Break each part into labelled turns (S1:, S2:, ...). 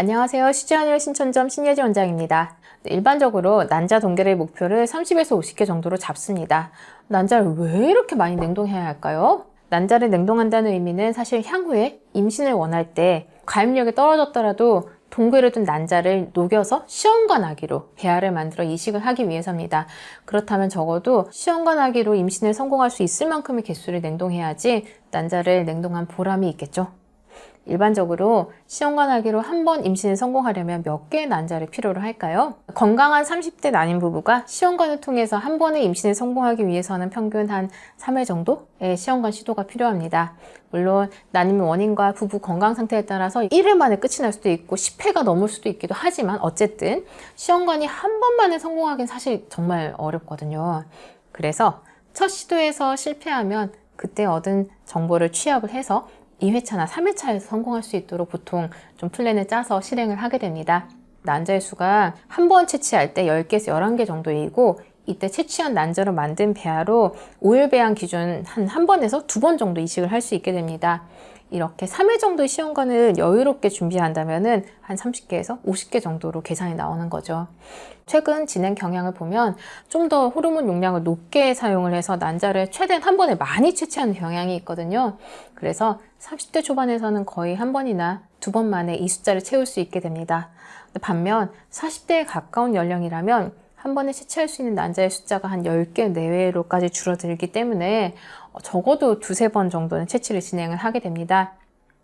S1: 안녕하세요. 시즈한일 신천점 신예지 원장입니다. 네, 일반적으로 난자 동결의 목표를 30에서 50개 정도로 잡습니다. 난자를 왜 이렇게 많이 냉동해야 할까요? 난자를 냉동한다는 의미는 사실 향후에 임신을 원할 때 가입력이 떨어졌더라도 동결에 둔 난자를 녹여서 시험관 아기로 배아를 만들어 이식을 하기 위해서입니다. 그렇다면 적어도 시험관 아기로 임신을 성공할 수 있을 만큼의 개수를 냉동해야지 난자를 냉동한 보람이 있겠죠. 일반적으로 시험관 하기로 한 번 임신에 성공하려면 몇 개의 난자를 필요로 할까요? 건강한 30대 난임 부부가 시험관을 통해서 한 번의 임신에 성공하기 위해서는 평균 한 3회 정도의 시험관 시도가 필요합니다. 물론 난임의 원인과 부부 건강 상태에 따라서 1회 만에 끝이 날 수도 있고 10회가 넘을 수도 있기도 하지만 어쨌든 시험관이 한 번만에 성공하기는 사실 정말 어렵거든요. 그래서 첫 시도에서 실패하면 그때 얻은 정보를 취합을 해서 2회차나 3회차에서 성공할 수 있도록 보통 좀 플랜을 짜서 실행을 하게 됩니다. 난자의 수가 한 번 채취할 때 10개에서 11개 정도이고 이때 채취한 난자로 만든 배아로 오일 배양 기준 한 한 번에서 두 번 정도 이식을 할 수 있게 됩니다. 이렇게 3회 정도의 시험관을 여유롭게 준비한다면 한 30개에서 50개 정도로 계산이 나오는 거죠. 최근 진행 경향을 보면 좀 더 호르몬 용량을 높게 사용을 해서 난자를 최대한 한 번에 많이 채취하는 경향이 있거든요. 그래서 30대 초반에서는 거의 한 번이나 두 번 만에 이 숫자를 채울 수 있게 됩니다. 반면 40대에 가까운 연령이라면 한 번에 채취할 수 있는 난자의 숫자가 한 10개 내외로까지 줄어들기 때문에 적어도 두세 번 정도는 채취를 진행을 하게 됩니다.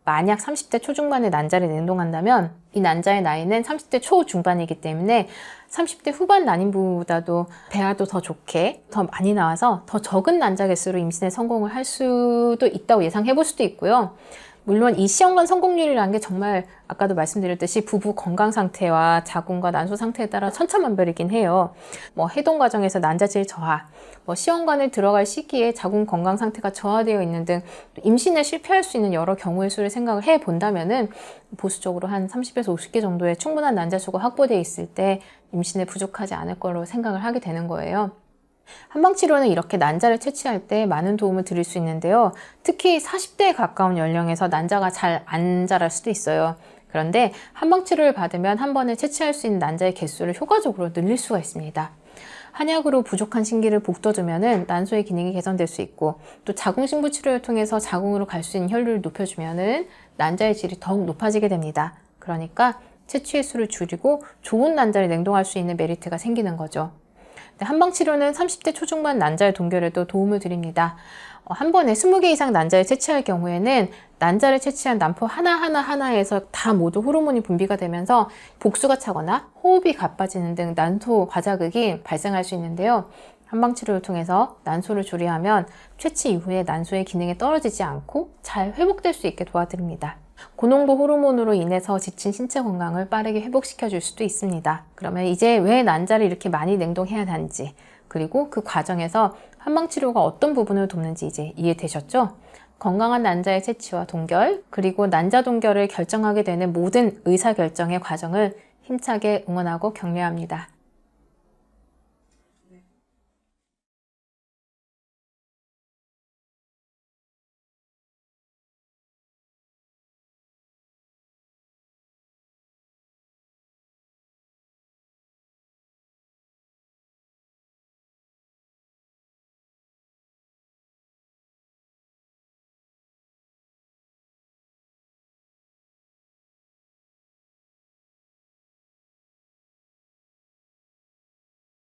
S1: 만약 30대 초중반의 난자를 냉동한다면 이 난자의 나이는 30대 초중반이기 때문에 30대 후반 난임부보다도 배아도 더 좋게 더 많이 나와서 더 적은 난자 개수로 임신에 성공을 할 수도 있다고 예상해 볼 수도 있고요. 물론 이 시험관 성공률이라는 게 정말 아까도 말씀드렸듯이 부부 건강 상태와 자궁과 난소 상태에 따라 천차만별이긴 해요. 뭐 해동 과정에서 난자질 저하, 뭐 시험관을 들어갈 시기에 자궁 건강 상태가 저하되어 있는 등 임신에 실패할 수 있는 여러 경우의 수를 생각을 해 본다면은 보수적으로 한 30에서 50개 정도의 충분한 난자 수가 확보되어 있을 때 임신에 부족하지 않을 거로 생각을 하게 되는 거예요. 한방치료는 이렇게 난자를 채취할 때 많은 도움을 드릴 수 있는데요. 특히 40대에 가까운 연령에서 난자가 잘 안 자랄 수도 있어요. 그런데 한방치료를 받으면 한 번에 채취할 수 있는 난자의 개수를 효과적으로 늘릴 수가 있습니다. 한약으로 부족한 신기를 북돋으면 난소의 기능이 개선될 수 있고 또 자궁신부 치료를 통해서 자궁으로 갈 수 있는 혈류를 높여주면 난자의 질이 더욱 높아지게 됩니다. 그러니까 채취의 수를 줄이고 좋은 난자를 냉동할 수 있는 메리트가 생기는 거죠. 한방치료는 30대 초중반 난자의 동결에도 도움을 드립니다. 어, 한 번에 20개 이상 난자를 채취할 경우에는 난자를 채취한 난포 하나하나 하나에서 다 모두 호르몬이 분비가 되면서 복수가 차거나 호흡이 가빠지는 등 난소 과자극이 발생할 수 있는데요. 한방치료를 통해서 난소를 조리하면 채취 이후에 난소의 기능이 떨어지지 않고 잘 회복될 수 있게 도와드립니다. 고농도 호르몬으로 인해서 지친 신체 건강을 빠르게 회복시켜 줄 수도 있습니다. 그러면 이제 왜 난자를 이렇게 많이 냉동해야 하는지, 그리고 그 과정에서 한방치료가 어떤 부분을 돕는지 이제 이해되셨죠? 건강한 난자의 채취와 동결, 그리고 난자 동결을 결정하게 되는 모든 의사결정의 과정을 힘차게 응원하고 격려합니다.